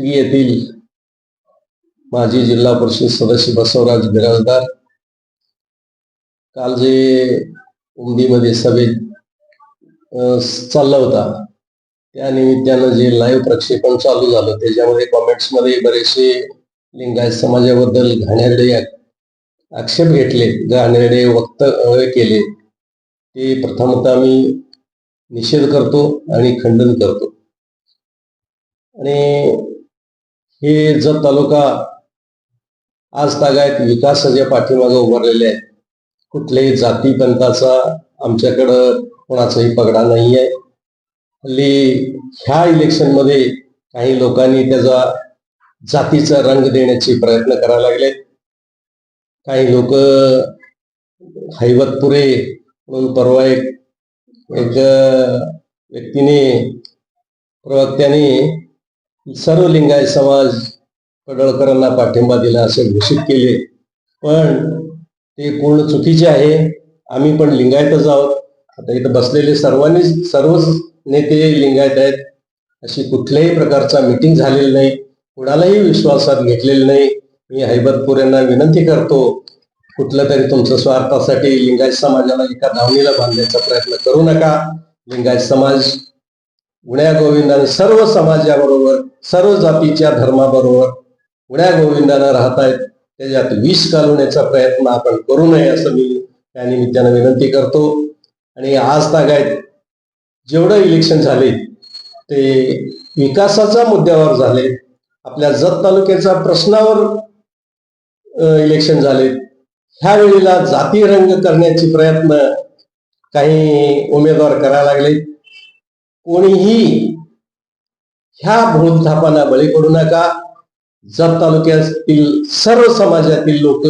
कुटगी येथील माजी जिल्हा परिषद सदस्य बसवराज बिराजदार काल जे उमदीमध्ये सभेत चालला होता त्या निमित्तानं जे लाईव्ह प्रक्षेपण चालू झालं त्याच्यामध्ये कॉमेंट्समध्ये बरेचसे लिंगायत समाजाबद्दल घाणेरडे आक्षेप घेतले घाणेरडे वक्तव्य केले. ते प्रथमतः मी निषेध करतो आणि खंडन करतो. आणि हे जत तालुका आज तागायत विकासाच्या पाठीमागे उभारलेले आहे कुठल्याही जाती पंथाचा आमच्याकडं कोणाचाही पगडा नाही आहे. हल्ली ह्या इलेक्शनमध्ये काही लोकांनी त्याचा जातीचा रंग देण्याचे प्रयत्न करायला लागले काही लोक हैवतपुरे म्हणून परवा एक व्यक्तीने प्रवक्त्याने सर्व लिंगायत समाज पडळकरांना पाठिंबा दिला असे घोषित केले. पण ते पूर्ण चुकीचे आहे. आम्ही पण लिंगायतच आहोत. आता इथं बसलेले सर्वांनी सर्वच नेते लिंगायत आहेत. अशी कुठल्याही प्रकारचा मिटिंग झालेली नाही. कुणालाही विश्वासात घेतलेलं नाही. मी हैबतपूर यांना विनंती करतो कुठलं तरी तुमच्या स्वार्थासाठी लिंगायत समाजाला एका धावणीला बांधण्याचा प्रयत्न करू नका. लिंगायत समाज उण्या गोविंदाने सर्व समाजाबरोबर सर्व जातीच्या धर्माबरोबर उण्या गोविंदानं राहत आहेत त्याच्यात विष घालवण्याचा प्रयत्न आपण करू नये असं मी त्या निमित्तानं विनंती करतो. आणि आज तागायत जेवढं इलेक्शन झाले ते विकासाच्या मुद्द्यावर झाले. आपल्या जत तालुक्याच्या प्रश्नावर इलेक्शन झाले. ह्या वेळेला जाती रंग करण्याचे प्रयत्न काही उमेदवार करायला लागले कोणीही ह्या भूलथापांना बळी पडू नका. जत तालुक्यातील सर्व समाजातील लोक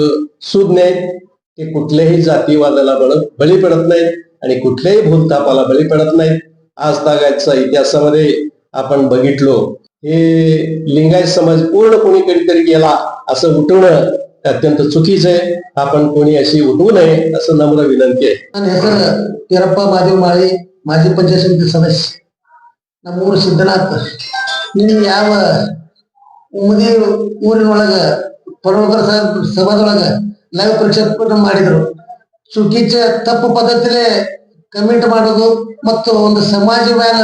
सुज्ञ आहेत ते कुठल्याही जातीवादाला बळी पडत नाहीत आणि कुठल्याही भूलथापाला बळी पडत नाहीत. आज तागायचा इतिहासामध्ये आपण बघितलो हे लिंगायत समाज पूर्ण कोणी कधीतरी गेला असं उठवणं अत्यंत चुकीचं आहे. आपण कोणी अशी उठवू नये असं नम्र विनंती आहे. तेरप्पा महादेव माळी ಮಾಜಿ ಪಂಚಾಯತ್ ಸಮಿತಿ ಸದಸ್ಯ, ನಮ್ಮೂರು ಸಿದ್ಧನಾಥ. ನೀವು ಯಾವ ಉಮದಿ ಊರಿನೊಳಗ ಪರೋಕರ ಸಭಾದೊಳಗ ಲೈವ್ ಪ್ರಕ್ಷೇಪಣೆ ಮಾಡಿದ್ರು. ಚುಕೀಚ ತಪ್ಪು ಪದ್ಧತಿಲೇ ಕಮೆಂಟ್ ಮಾಡೋದು ಮತ್ತು ಒಂದು ಸಮಾಜ ಮ್ಯಾಲ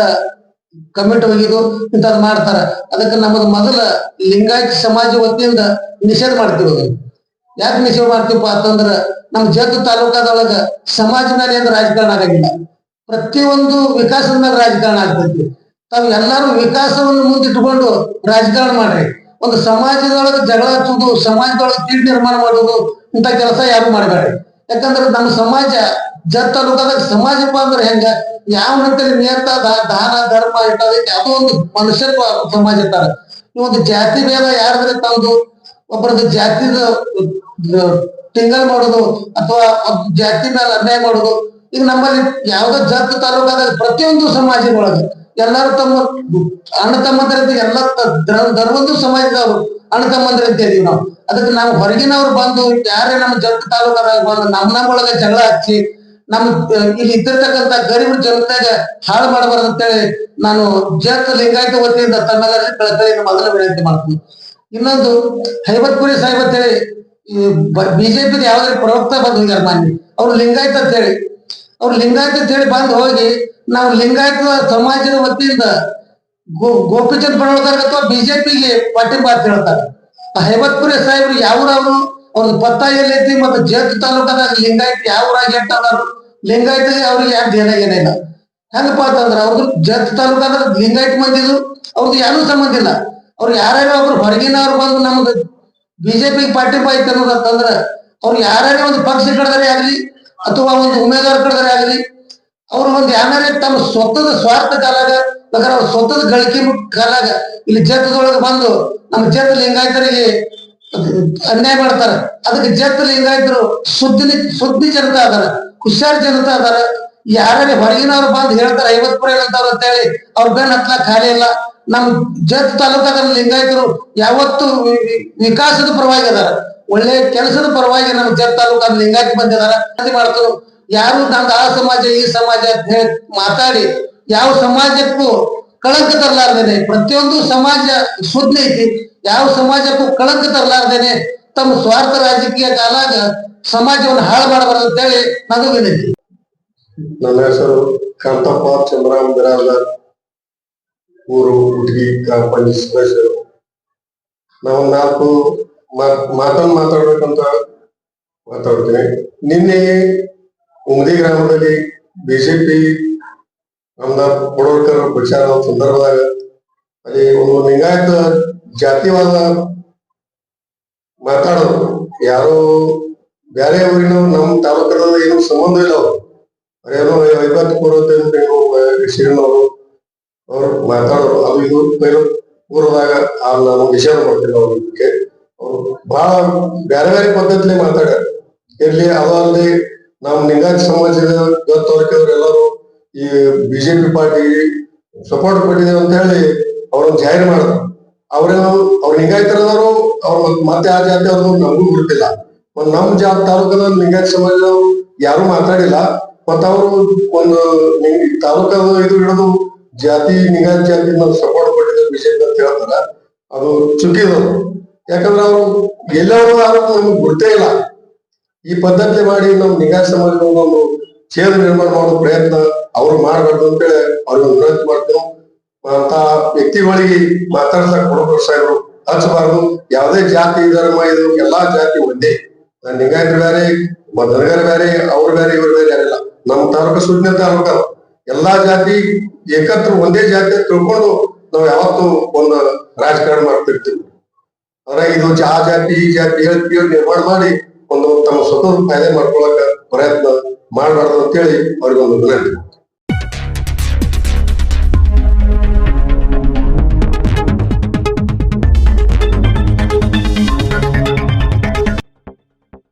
ಕಮೆಂಟ್ ಹೋಗಿದ್ದು ಇಂಥದ್ದು ಮಾಡ್ತಾರ. ಅದಕ್ಕೆ ನಮ್ಮದು ಮೊದಲ ಲಿಂಗಾಯತ ಸಮಾಜ ವತಿಯಿಂದ ನಿಷೇಧ ಮಾಡ್ತೀವಿ ಅದು ಯಾಕೆ ನಿಷೇಧ ಮಾಡ್ತೀವಪ್ಪ ಅಂತಂದ್ರ, ನಮ್ಮ ಜತ್ ತಾಲೂಕಾದೊಳಗ ಸಮಾಜ ಮೇಲೆ ಏನು ರಾಜಕಾರಣ ಆಗಂಗಿಲ್ಲ. ಪ್ರತಿಯೊಂದು ವಿಕಾಸದ ಮೇಲೆ ರಾಜಕಾರಣ ಆಗ್ತೈತಿ ತಾವು ಎಲ್ಲಾರು ವಿಕಾಸವನ್ನು ಮುಂದಿಟ್ಟುಕೊಂಡು ರಾಜಕಾರಣ ಮಾಡ್ರಿ. ಒಂದು ಸಮಾಜದೊಳಗೆ ಜಗಳ ಹಚ್ಚುದು ಸಮಾಜದೊಳಗೆ ತೀರ್ ನಿರ್ಮಾಣ ಮಾಡುದು ಇಂಥ ಕೆಲಸ ಯಾರು ಮಾಡಬೇಡ್ರಿ. ಯಾಕಂದ್ರೆ ನಮ್ಮ ಸಮಾಜ ಜತ್ ತಾಲೂಕಾದಾಗ ಸಮಾಜಪ್ಪ ಅಂದ್ರೆ ಹೆಂಗ? ಯಾವ ನಂತರ ನಿಯತ ದಾನ, ಧರ್ಮ ಇಟ್ಟದಕ್ಕೆ ಅದು ಒಂದು ಮನುಷ್ಯತ್ವ ಸಮಾಜ ಇರ್ತಾರ. ಒಂದು ಜಾತಿ ಭೇದ ಯಾರಾದ್ರೆ ತಂದು ಒಬ್ಬರದ್ದು ಜಾತಿದ ತಿಂಗಲ್ ಮಾಡೋದು, ಅಥವಾ ಜಾತಿ ಮೇಲೆ ಅನ್ಯಾಯ ಮಾಡೋದು ಈಗ ನಮ್ಮಲ್ಲಿ ಯಾವ್ದೋ ಜತ್ ತಾಲೂಕಾದಾಗ ಪ್ರತಿಯೊಂದು ಸಮಾಜದೊಳಗೆ ಎಲ್ಲರೂ ತಮ್ಮ ಅಣ್ಣ ತಮ್ಮಂದ್ರಂತೆ ಎಲ್ಲ ಧರ್ಮದ್ದು ಸಮಾಜದವರು ಅಣ್ಣ ತಮ್ಮಂದಿರಂತ ಇದೀವಿ ನಾವು. ಅದಕ್ಕೆ ನಾವು ಹೊರಗಿನವ್ರು ಬಂದು ಯಾರೇ ನಮ್ಮ ಜಟ್ ತಾಲೂಕಾದಾಗ ಬಂದು ನಮ್ಮ ನಮ್ಮೊಳಗೆ ಜಗಳ ಹಚ್ಚಿ ಅಹ್, ಇಲ್ಲಿ ಇದ್ದಿರ್ತಕ್ಕಂತ ಗರೀಬ್ ಜನತೆಗೆ ಹಾಳು ಮಾಡಬಾರ್ದು ಅಂತೇಳಿ ನಾನು ಜತ್ ಲಿಂಗಾಯತ ವತಿಯಿಂದ ತಮ್ಮೆಲ್ಲರಲ್ಲಿ ಕಳಕಳಿಯನ್ನು ಮೊದಲ ವಿನಂತಿ ಮಾಡ್ತೀನಿ. ಇನ್ನೊಂದು ಹೈಬತ್ಪುರಿ ಸಾಹೇಬ್ ಅಂತೇಳಿ ಬಿಜೆಪಿ ಯಾವ್ದಾದ್ರು ಪ್ರವಕ್ತ ಬಂದು ಹೋಗ್ಯಾರ ಮಾನ್ಯ. ಅವ್ರು ಲಿಂಗಾಯತ ಅಂತ ಹೇಳಿ ಅವ್ರು ಲಿಂಗಾಯತ ಅಂತ ಹೇಳಿ ಬಂದು ಹೋಗಿ ನಾವು ಲಿಂಗಾಯತ ಸಮಾಜದ ವತಿಯಿಂದ ಗೋ ಗೋಪಿಚಂದ್ ಪಡೋಳ್ಕರ್ ಅಥವಾ ಬಿಜೆಪಿಗೆ ಪಾಟಿಂಬ ಅಂತ ಹೇಳ್ತಾರೆ. ಆ ಹೇಮತ್ಪುರಿ ಸಾಹೇಬ್ರು ಯಾವ್ರವ್ರು ಅವ್ರದ್ದು ಪತ್ತ ಎಲ್ಲೈತಿ ಮತ್ತೆ ಜೇತ್ ತಾಲೂಕದಾಗ ಲಿಂಗಾಯತ್ ಯಾವ ಊರಾಗ ಎಟ್ಟದಾರು ಲಿಂಗಾಯತ ಅವ್ರಿಗೆ ಯಾಕೆ ಧ್ಯಾನ ಏನಿಲ್ಲ ಹೆಂಗಪ್ಪ ಅಂತಂದ್ರ ಅವ್ರದ್ದು ಜತ್ ತಾಲೂಕದಾಗ ಲಿಂಗಾಯತ್ ಮಂದಿದ್ರು ಅವ್ರದ್ದು ಯಾರು ಸಂಬಂಧ ಇಲ್ಲ. ಅವ್ರು ಯಾರ್ಯಾರು ಒಬ್ರು ಹೊರಗಿನವ್ರು ಬಂದು ನಮ್ಗೆ ಬಿಜೆಪಿಗೆ ಪಾರ್ಟಿ ಬಾಯ್ತು ಅನ್ನೋದಂತಂದ್ರ ಅವ್ರು ಯಾರ್ಯಾರು ಒಂದು ಪಕ್ಷ ಕಡದರೆ ಆಗ್ಲಿ ಅಥವಾ ಒಂದು ಉಮೇದುವಾರ ಆಗಲಿ ಆಗ್ಲಿ, ಅವ್ರು ಒಂದು ಯಾರೇ ತಮ್ಮ ಸ್ವತ್ತದ ಸ್ವಾರ್ಥ ಕಾಲಾಗ, ಬೇಕಾದ್ರೆ ಅವ್ರ ಸ್ವತ್ತದ ಗಳಿಕೆ ಕಾಲಾಗ ಇಲ್ಲಿ ಜತ್ತದೊಳಗೆ ಬಂದು ನಮ್ಮ ಜತ ಲಿಂಗಾಯತರಿಗೆ ಅನ್ಯಾಯ ಮಾಡ್ತಾರ. ಅದಕ್ಕೆ ಜತ ಲಿಂಗಾಯತರು ಸುದ್ದಿ ಸುದ್ದಿ ಜನತಾ ಅದಾರ ಹುಷಾರ್ ಜನತಾ ಅದಾರ ಯಾರೇ ಹೊರಗಿನವ್ರು ಬಂದು ಹೇಳ್ತಾರ ಐವತ್ ಪುರ ಹೇಳ್ತಾರ ಅಂತ ಹೇಳಿ ಅವ್ರ ಬೆನ್ ಹತ್ಲಾಕ್ ಖಾಲಿ ಇಲ್ಲ. ನಮ್ ಜತ್ ತಾಲೂಕಾದ ಲಿಂಗಾಯತರು ಯಾವತ್ತು ವಿಕಾಸದ ಪರವಾಗಿ ಅದಾರ. ಒಳ್ಳೆ ಕೆಲಸದ ಪರವಾಗಿ ನಮ್ಮ ಜತ್ ತಾಲೂಕಾದ ಲಿಂಗಾಯತ್ ಬಂದಿದಾರ. ಮಾಡ್ತು. ಯಾರು ನಂದು ಆ ಸಮಾಜ, ಈ ಸಮಾಜ ಅಂತ ಹೇಳಿ ಮಾತಾಡಿ, ಯಾವ ಸಮಾಜಕ್ಕೂ ಕಳಂಕ ತರಲಾರ್ದೇನೆ. ಪ್ರತಿಯೊಂದು ಸಮಾಜ ಶುದ್ಧ ಐತಿ. ಯಾವ ಸಮಾಜಕ್ಕೂ ಕಳಂಕ ತರಲಾರ್ದೇನೆ. ತಮ್ಮ ಸ್ವಾರ್ಥ ರಾಜಕೀಯ ಕಾಲಾಗ ಸಮಾಜವನ್ನು ಹಾಳು ಮಾಡಬಾರದು ಅಂತೇಳಿ ನಗು ವಿನಂತಿ. ನನ್ನ ಹೆಸರು ಕರ್ತಪ್ಪ ಚಂದ್ರಾಮ್ ಬಿರಾದಾರ್. ಊರು ಹುಡುಗಿ ಗ್ರಾಮ ಪಂಚಾಯತ್ ಸದಸ್ಯರು. ನಾವು ನಾಲ್ಕು ಮಾತನ್ನ ಮಾತಾಡ್ಬೇಕಂತ ಮಾತಾಡ್ತೀನಿ. ನಿನ್ನೆ ಉಮದಿ ಗ್ರಾಮದಲ್ಲಿ ಬಿಜೆಪಿ ರಾಮದಾಸ್ ಕೊಡೋಳ್ಕರ್ ಪ್ರಚಾರ ಸಂದರ್ಭದಾಗ ಅಲ್ಲಿ ಒಂದು ಲಿಂಗಾಯತ ಜಾತಿವಾದ ಮಾತಾಡೋದು ಯಾರೋ ಬೇರೆ ಊರಿನವ್ರು ನಮ್ಮ ತಾಲೂಕಿನ ಏನು ಸಂಬಂಧ ಇಲ್ಲ ಅವರು. ಏನೋ ಐವತ್ತು ಪೂರ್ವತೆ ಶ್ರೀನವರು ಅವರು ಮಾತಾಡೋರು. ಅದು ಇದು ಪೂರ್ವದಾಗ ಆ ನಾನು ವಿಷಯ ಮಾಡ್ತೀನಿ ಅವರು ಬಹಳ ಬೇರೆ ಬೇರೆ ಪದ್ಧತಿಲಿ ಮಾತಾಡ್ಯಾರ. ಇರ್ಲಿ ಅದು ಅಲ್ಲಿ ನಮ್ ನಿಂಗಾಜ್ ಸಮಾಜದ ಗೊತ್ತವ್ರಿಗೆ ಎಲ್ಲರೂ ಈ ಬಿಜೆಪಿ ಪಾರ್ಟಿ ಸಪೋರ್ಟ್ ಕೊಟ್ಟಿದ್ದೇವೆ ಅಂತ ಹೇಳಿ ಅವ್ರನ್ನ ಜಾಹೀರ್ ಮಾಡಿದ್ರು ಅವ್ರೇನು ಅವ್ರ ಲಿಂಗಾಯತರದವರು, ಅವ್ರ ಮತ್ತೆ ಆ ಜಾತಿ ಅವ್ರದ್ದು ನಮಗೂ ಗೊತ್ತಿಲ್ಲ ಒಂದು ನಮ್ ಜಾ ತಾಲೂಕದ ಲಿಂಗಾಯತ ಸಮಾಜದವರು ಯಾರು ಮಾತಾಡಿಲ್ಲ. ಮತ್ತ ಅವರು ಒಂದು ತಾಲೂಕದ ಇದು ಹಿಡಿದು ಜಾತಿ, ಲಿಂಗಾಯತ ಜಾತಿ ನಾವು ಸಪೋರ್ಟ್ ಕೊಟ್ಟಿದ್ದೇವೆ ಬಿಜೆಪಿ ಅಂತ ಹೇಳ್ತಾರ. ಅದು ಚುಕ್ಕಿದವರು ಯಾಕಂದ್ರೆ ಅವರು ಎಲ್ಲರೂ ಆರೋಪ ನಮ್ಗೆ ಗೊತ್ತೇ ಇಲ್ಲ. ಈ ಪದ್ಧತಿ ಮಾಡಿ ನಾವು ನಿಗಾ ಸಮಾಜದ ಒಂದು ಛೇದ ನಿರ್ಮಾಣ ಮಾಡೋ ಪ್ರಯತ್ನ ಅವರು ಮಾಡಬಾರ್ದು ಅಂತೇಳಿ ಅವ್ರಿಗೆ ವಿನಂತಿ ಮಾಡ್ತು ಅಂತ ವ್ಯಕ್ತಿಗಳಿಗೆ ಮಾತಾಡ್ಸಕ್ ಕೊಡಬೇಕು ಸಾಹೇಬರು ಹಚ್ಚಬಾರ್ದು ಯಾವುದೇ ಜಾತಿ ಧರ್ಮ ಇದು ಎಲ್ಲಾ ಜಾತಿ ಒಂದೇ. ನನ್ನ ಲಿಂಗಾಯತ ಬೇರೆ ಮದನಗರ ಬೇರೆ ಅವ್ರ ಬೇರೆ ಇವ್ರ ಬೇರೆ ಯಾರಿಲ್ಲ. ನಮ್ಮ ತಾಲೂಕು ಸುಜ್ಞ ತಾಲೂಕ ಎಲ್ಲಾ ಜಾತಿ ಏಕತ್ರ ಒಂದೇ ಜಾತಿ ತಿಳ್ಕೊಂಡು ನಾವು ಯಾವತ್ತು ಒಂದು ರಾಜಕಾರಣ ಮಾಡ್ತಿರ್ತೀವಿ. ಆದ್ರೆ ಇದು ಜಾ ಜಾತಿ, ಈ ಜಾತಿ ಹೇಳಿ ನಿರ್ಮಾಣ ಮಾಡಿ ಒಂದು ತಮ್ಮ ಸ್ವತಂತ್ರ ಕಾಯ್ದೆ ಮಾಡ್ಕೊಳಕ ಪ್ರಯತ್ನ ಮಾಡಬಾರ್ದು ಅಂತೇಳಿ ಅವ್ರಿಗೆ ಒಂದು ವಿನಂತಿ.